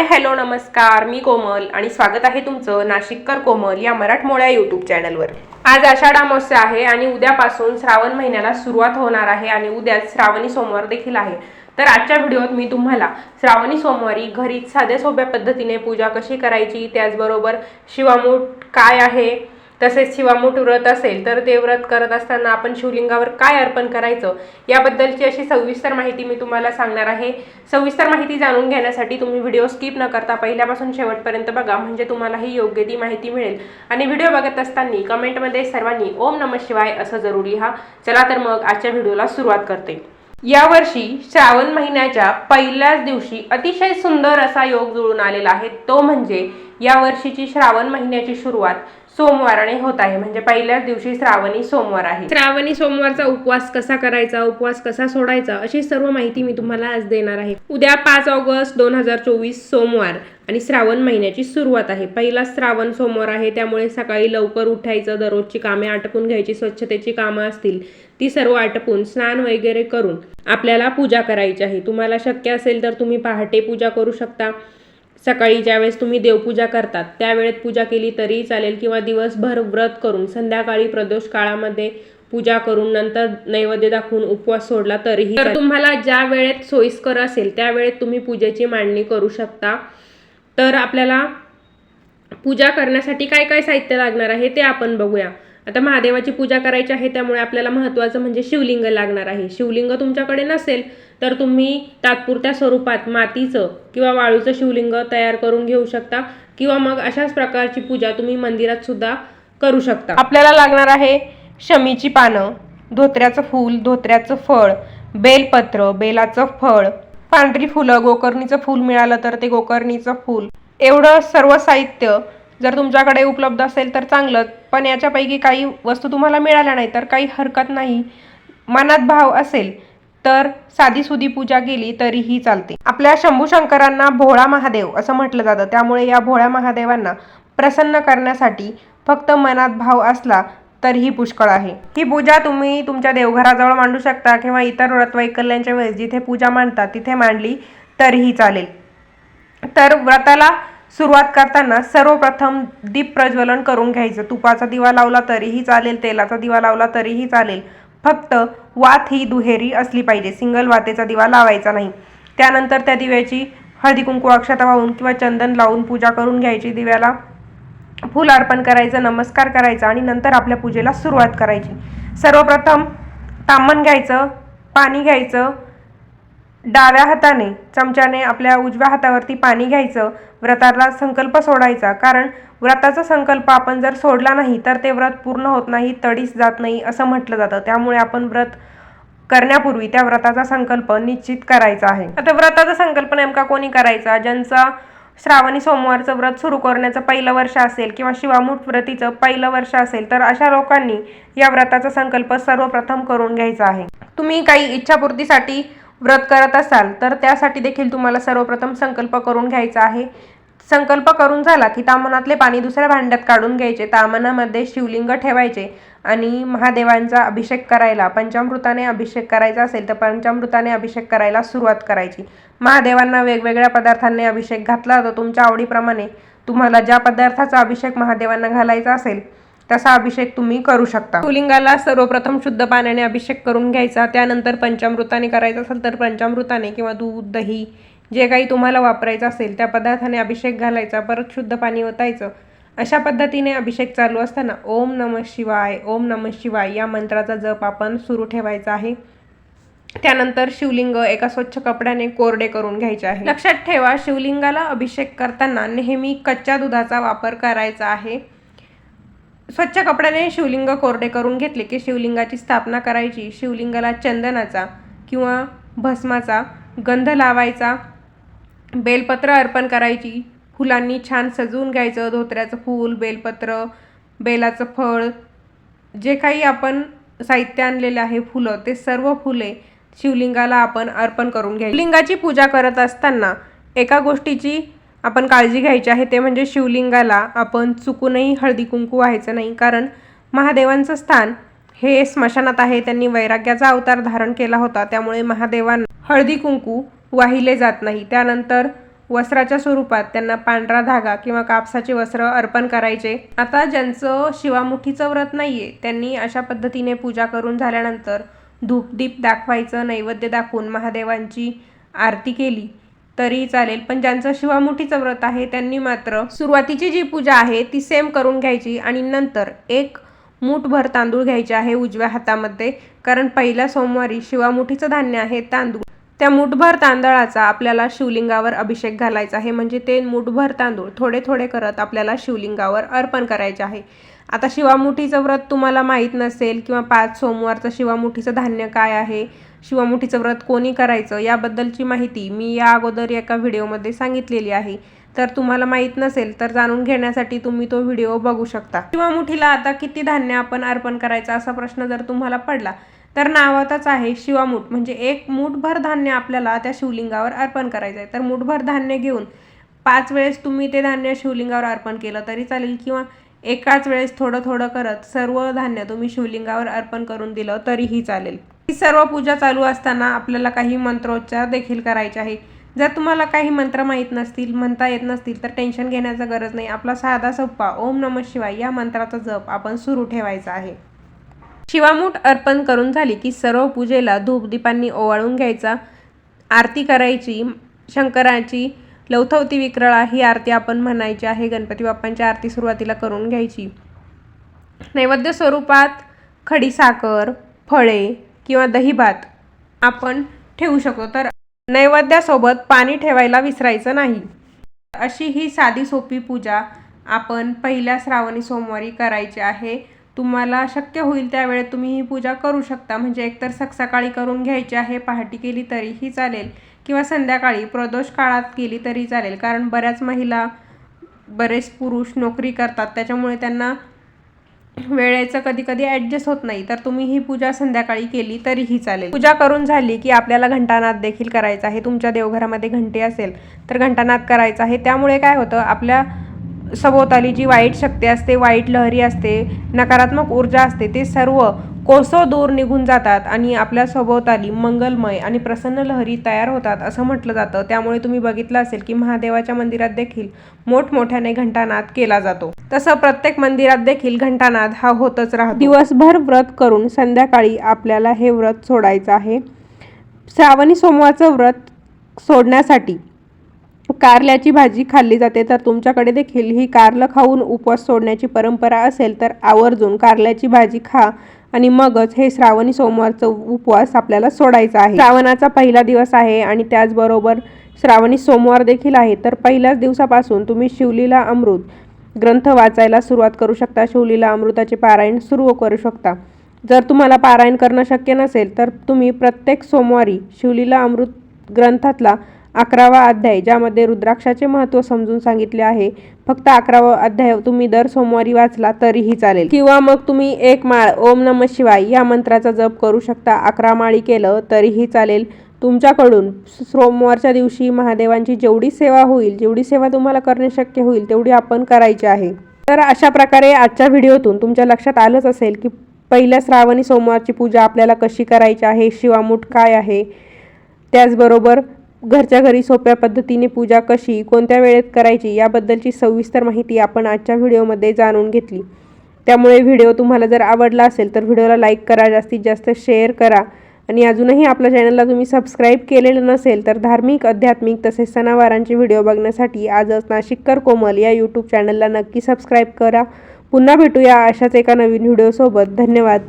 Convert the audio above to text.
Hi hello नमस्कार. मी कोमल आणि स्वागत आहे तुमचं नाशिककर कोमल या मराठमोळ्या यूट्यूब चॅनलवर. आज आषाढ अमावस्या आहे आणि उद्यापासून श्रावण महिन्याला सुरुवात होणार आहे आणि उद्या श्रावणी सोमवार देखील आहे. तर आजच्या व्हिडिओत मी तुम्हाला श्रावणी सोमवारी घरीच साध्या सोप्या पद्धतीने पूजा कशी करायची त्याचबरोबर शिवामूठ काय आहे तसेच शिवामूठ व्रत असेल तर ते व्रत करत असताना आपण शिवलिंगावर काय अर्पण करायचं? याबद्दलची अशी सविस्तर माहिती मी तुम्हाला सांगणार आहे. सविस्तर माहिती जाणून घेण्यासाठी तुम्ही व्हिडिओ स्किप न करता पहिल्यापासून शेवटपर्यंत बघा म्हणजे तुम्हालाही योग्य ती माहिती मिळेल. आणि व्हिडिओ बघत असताना कमेंटमध्ये सर्वांनी ओम नम शिवाय असं जरूर लिहा. चला तर मग आजच्या व्हिडिओला सुरुवात करते. यावर्षी श्रावण महिन्याच्या पहिल्याच दिवशी अतिशय सुंदर असा योग जुळून आलेला आहे. तो म्हणजे या वर्षीची श्रावण महिन्याची सुरुवात. सोमवाराने होत आहे. म्हणजे पहिल्याच दिवशी श्रावणी सोमवार आहे. श्रावणी सोमवारचा उपवास कसा करायचा उपवास कसा सोडायचा अशी सर्व माहिती मी तुम्हाला आज देणार आहे. उद्या पाच ऑगस्ट दोन हजार चोवीस सोमवार आणि श्रावण महिन्याची सुरुवात आहे. पहिला श्रावण सोमवार आहे त्यामुळे सकाळी लवकर उठायचं दररोजची कामे आटपून घ्यायची स्वच्छतेची कामं असतील ती सर्व आटपून स्नान वगैरे करून आपल्याला पूजा करायची आहे. तुम्हाला शक्य असेल तर तुम्ही पहाटे पूजा करू शकता. सकाळी ज्यावेळेस तुम्ही देवपूजा करतात त्यावेळेत पूजा केली तरीही चालेल किंवा दिवसभर व्रत करून संध्याकाळी प्रदोष काळामध्ये पूजा करून नंतर नैवेद्य दाखवून उपवास सोडला तरीही तर तुम्हाला ज्या वेळेत सोयीस्कर असेल त्या वेळेत तुम्ही पूजेची मांडणी करू शकता. तर आपल्याला पूजा करण्यासाठी काय काय साहित्य लागणार आहे ते आपण बघूया. आता महादेवाची पूजा करायची आहे त्यामुळे आपल्याला महत्त्वाचं म्हणजे शिवलिंग लागणार आहे. शिवलिंग तुमच्याकडे नसेल तर तुम्ही तात्पुरत्या स्वरूपात मातीचं किंवा वाळूचं शिवलिंग तयार करून घेऊ शकता किंवा मग अशाच प्रकारची पूजा तुम्ही मंदिरात सुद्धा करू शकता. आपल्याला लागणार आहे शमीची पानं धोत्र्याचं फूल धोत्र्याचं फळ बेलपत्र बेलाचं फळ. पांढरी फुलं गोकर्णीचं फूल मिळालं तर ते गोकर्णीचं फूल. एवढं सर्व साहित्य जर तुमच्याकडे उपलब्ध असेल तर चांगलं पण याच्यापैकी काही वस्तू तुम्हाला मिळाल्या नाही तर काही हरकत नाही. मनात भाव असेल तर साधीसुधी पूजा केली तरीही चालते. आपल्या शंभू शंकरांना भोळा महादेव असं म्हटलं जातं. त्यामुळे या भोळ्या महादेवांना प्रसन्न करण्यासाठी फक्त मनात भाव असला तरीही पुष्कळ आहे. ही पूजा तुम्ही तुमच्या देवघराजवळ मांडू शकता किंवा इतर व्रत वैकल्यांच्या वेळेस जिथे पूजा मांडतात तिथे मांडली तरीही चालेल. तर व्रताला सुरुवात करताना सर्वप्रथम दीप प्रज्वलन करून घ्यायचं. तुपाचा दिवा लावला तरीही चालेल तेलाचा दिवा लावला तरीही चालेल. फक्त वात ही दुहेरी असली पाहिजे. सिंगल वातेचा दिवा लावायचा नाही. त्यानंतर त्या दिव्याची हळदी कुंकू अक्षता वाहून किंवा चंदन लावून पूजा करून घ्यायची. दिव्याला फूल अर्पण करायचं नमस्कार करायचा आणि नंतर आपल्या पूजेला सुरुवात करायची. सर्वप्रथम तांबण घ्यायचं पाणी घ्यायचं डाव्या हाताने चमच्याने आपल्या उजव्या हातावरती पाणी घ्यायचं व्रताला संकल्प सोडायचा. कारण व्रताचा संकल्प आपण जर सोडला नाही तर ते व्रत पूर्ण होत नाही तडीस जात नाही असं म्हटलं जातं. त्यामुळे आपण व्रत करण्यापूर्वी त्या व्रताचा संकल्प निश्चित करायचा आहे. आता व्रताचा संकल्प नेमका कोणी करायचा? ज्यांचा श्रावणी सोमवारचं व्रत सुरू करण्याचं पहिलं वर्ष असेल किंवा शिवामूठ व्रतीचं पहिलं वर्ष असेल तर अशा लोकांनी या व्रताचा संकल्प सर्वप्रथम करून घ्यायचा आहे. तुम्ही काही इच्छापूर्तीसाठी व्रत करत असाल तर त्यासाठी देखील तुम्हाला सर्वप्रथम संकल्प करून घ्यायचा आहे. संकल्प करून झाला की तामनातले पाणी दुसऱ्या भांड्यात काढून घ्यायचे. तामनामध्ये शिवलिंग ठेवायचे आणि महादेवांचा अभिषेक करायला पंचामृताने अभिषेक करायचा असेल तर पंचामृताने अभिषेक करायला सुरुवात करायची. महादेवांना वेगवेगळ्या पदार्थांनी अभिषेक घातला तर तुमच्या आवडीप्रमाणे तुम्हाला ज्या पदार्थाचा अभिषेक महादेवांना घालायचा असेल तसा अभिषेक तुम्ही करू शकता. शिवलिंगाला सर्वप्रथम शुद्ध पाण्याने अभिषेक करून घ्यायचा त्यानंतर पंचामृताने करायचा असेल तर पंचामृताने किंवा दूध दही जे काही तुम्हाला वापरायचं असेल त्या पदार्थाने अभिषेक घालायचा परत शुद्ध पाणी ओतायचं. अशा पद्धतीने अभिषेक चालू असताना ओम नम शिवाय ओम नम शिवाय या मंत्राचा जप आपण सुरू ठेवायचा आहे. त्यानंतर शिवलिंग एका स्वच्छ कपड्याने कोरडे करून घ्यायचे आहे. लक्षात ठेवा शिवलिंगाला अभिषेक करताना नेहमी कच्च्या दुधाचा वापर करायचा आहे. स्वच्छ कपड्याने शिवलिंग कोरडे करून घेतले की शिवलिंगाची स्थापना करायची शिवलिंगाला चंदनाचा किंवा भस्माचा गंध लावायचा बेलपत्र अर्पण करायची फुलांनी छान सजवून घ्यायचं धोत्र्याचं फूल बेलपत्र बेलाचं फळ जे काही आपण साहित्य आणलेले आहे फुलं ते सर्व फुले शिवलिंगाला आपण अर्पण करून घ्यायची. शिवलिंगाची पूजा करत असताना एका गोष्टीची आपण काळजी घ्यायची आहे ते म्हणजे शिवलिंगाला आपण चुकूनही हळदी कुंकू व्हायचं नाही. कारण महादेवांचं स्थान हे स्मशानात आहे. त्यांनी वैराग्याचा अवतार धारण केला होता. त्यामुळे महादेवांना हळदी कुंकू वाहिले जात नाही. त्यानंतर वस्त्राच्या स्वरूपात त्यांना पांढरा धागा किंवा कापसाचे वस्त्र अर्पण करायचे. आता ज्यांचं शिवामुठीचं व्रत नाही आहे त्यांनी अशा पद्धतीने पूजा करून झाल्यानंतर धूपदीप दाखवायचं नैवेद्य दाखवून महादेवांची आरती केली. तरी चालेल. पण ज्यांचं शिवामुठीचं व्रत आहे त्यांनी मात्र सुरुवातीची जी पूजा आहे ती सेम करून घ्यायची आणि नंतर एक मूठभर तांदूळ घ्यायचे आहे उजव्या हातामध्ये. कारण पहिल्या सोमवारी शिवामुठीचं धान्य आहे तांदूळ. त्या मुठभर तांदळाचा आपल्याला शिवलिंगावर अभिषेक घालायचा आहे. म्हणजे ते मुठभर तांदूळ थोडे थोडे करत आपल्याला शिवलिंगावर अर्पण करायचे आहे. आता शिवामुठीचं व्रत तुम्हाला माहीत नसेल किंवा पाच सोमवारचं शिवामुठीचं धान्य काय आहे शिवामुठीचं व्रत कोणी करायचं याबद्दलची माहिती मी या अगोदर एका व्हिडिओमध्ये सांगितलेली आहे. तर तुम्हाला माहीत नसेल तर जाणून घेण्यासाठी तुम्ही तो व्हिडिओ बघू शकता. शिवामुठीला आता किती धान्य आपण अर्पण करायचं असा प्रश्न जर तुम्हाला पडला तर नावातच आहे शिवामूठ. म्हणजे एक मूठभर धान्य आपल्याला त्या शिवलिंगावर अर्पण करायचं आहे. तर मूठभर धान्य घेऊन पाच वेळेस तुम्ही ते धान्य शिवलिंगावर अर्पण केलं तरी चालेल किंवा एकाच वेळेस थोडं थोडं करत सर्व धान्य तुम्ही शिवलिंगावर अर्पण करून दिलं तरीही चालेल. ही सर्व पूजा चालू असताना आपल्याला काही मंत्रोच्चार देखील करायचे आहे जर तुम्हाला काही मंत्र माहीत नसतील म्हणता येत नसतील तर टेन्शन घेण्याचा गरज नाही. आपला साधा सोप्पा ओम नम शिवाय या मंत्राचा जप आपण सुरू ठेवायचा आहे. शिवामूठ अर्पण करून झाली की सर्व पूजेला धूपदीपांनी ओवाळून घ्यायचा. आरती करायची शंकराची लवथवती विक्रळा ही आरती आपण म्हणायची आहे. गणपती बाप्पांची आरती सुरुवातीला करून घ्यायची. नैवेद्य स्वरूपात खडीसाखर फळे किंवा दहीभात आपण ठेवू शकतो. तर नैवेद्यासोबत पाणी ठेवायला विसरायचं नाही. अशी ही साधी सोपी पूजा आपण पहिल्या श्रावणी सोमवारी करायची आहे. तुम्हाला शक्य होईल त्यावेळेत तुम्ही ही पूजा करू शकता. म्हणजे एकतर सकाळी करून घ्यायची आहे पहाटे केली तरीही चालेल किंवा संध्याकाळी प्रदोष काळात केली तरी चालेल. कारण बऱ्याच महिला बरेच पुरुष नोकरी करतात. त्याच्यामुळे त्यांना वेळेचं कधी कधी ॲडजस्ट होत नाही. तर तुम्ही ही पूजा संध्याकाळी केली तरीही चालेल. पूजा करून झाली की आपल्याला घंटानाद देखील करायचा आहे. तुमच्या देवघरामध्ये घंटी असेल तर घंटानाद करायचा आहे. त्यामुळे काय होतं? आपल्या सभोवताली जी वाईट शक्ती असते वाईट लहरी असते नकारात्मक ऊर्जा असते ते सर्व कोसो दूर निघून जातात आणि आपल्या सभोवताली मंगलमय आणि प्रसन्न लहरी तयार होतात असं म्हटलं जातं. त्यामुळे तुम्ही बघितलं असेल की महादेवाच्या मंदिरात देखील मोठमोठ्याने घंटानाद केला जातो. तसं प्रत्येक मंदिरात देखील घंटानाद हा होतच राहतो. दिवसभर व्रत करून संध्याकाळी आपल्याला हे व्रत सोडायचं आहे. श्रावणी सोमवारचं व्रत सोडण्यासाठी कारल्याची भाजी खाल्ली जाते. तर तुमच्याकडे देखील ही कारलं खाऊन उपवास सोडण्याची परंपरा असेल तर आवर्जून कारल्याची भाजी खा. आणि मगच हे श्रावणी सोमवारचं उपवास आपल्याला सोडायचा आहे. श्रावणाचा पहिला दिवस आहे आणि त्याचबरोबर श्रावणी सोमवार देखील आहे. तर पहिल्याच दिवसापासून तुम्ही शिवलीला अमृत ग्रंथ वाचायला सुरुवात करू शकता. शिवलीला अमृताचे पारायण सुरू करू शकता. जर तुम्हाला पारायण करणं शक्य नसेल तर तुम्ही प्रत्येक सोमवारी शिवलीला अमृत ग्रंथातला अकरावा अध्याय ज्यामध्ये रुद्राक्षाचे महत्त्व समजून सांगितले आहे. फक्त अकरावा अध्याय तुम्ही दर सोमवारी वाचला तरीही चालेल. किंवा मग तुम्ही एक माळ ओम नम शिवाय या मंत्राचा जप करू शकता. अकरा माळी केलं तरीही चालेल. तुमच्याकडून सोमवारच्या दिवशी महादेवांची जेवढी सेवा होईल जेवढी सेवा तुम्हाला करणे शक्य होईल तेवढी आपण करायची आहे. तर अशा प्रकारे आजच्या व्हिडिओतून तुमच्या लक्षात आलंच असेल की पहिल्या श्रावणी सोमवारची पूजा आपल्याला कशी करायची आहे शिवामूठ काय आहे? त्याचबरोबर घरच्या घरी सोप्या पद्धतीने पूजा कशी कोणत्या वेळेत करायची याबद्दलची सविस्तर माहिती आपण आजच्या व्हिडिओमध्ये जाणून घेतली. त्यामुळे व्हिडिओ तुम्हाला जर आवडला असेल तर व्हिडिओला लाईक करा जास्तीत जास्त शेअर करा. आणि अजूनही आपल्या चॅनलला तुम्ही सबस्क्राईब केलेलं नसेल तर धार्मिक आध्यात्मिक तसेच सणावारांचे व्हिडिओ बघण्यासाठी आजच नाशिककर कोमल या यूट्यूब चॅनलला नक्की सबस्क्राईब करा. पुन्हा भेटूया अशाच एका नवीन व्हिडिओसोबत. धन्यवाद.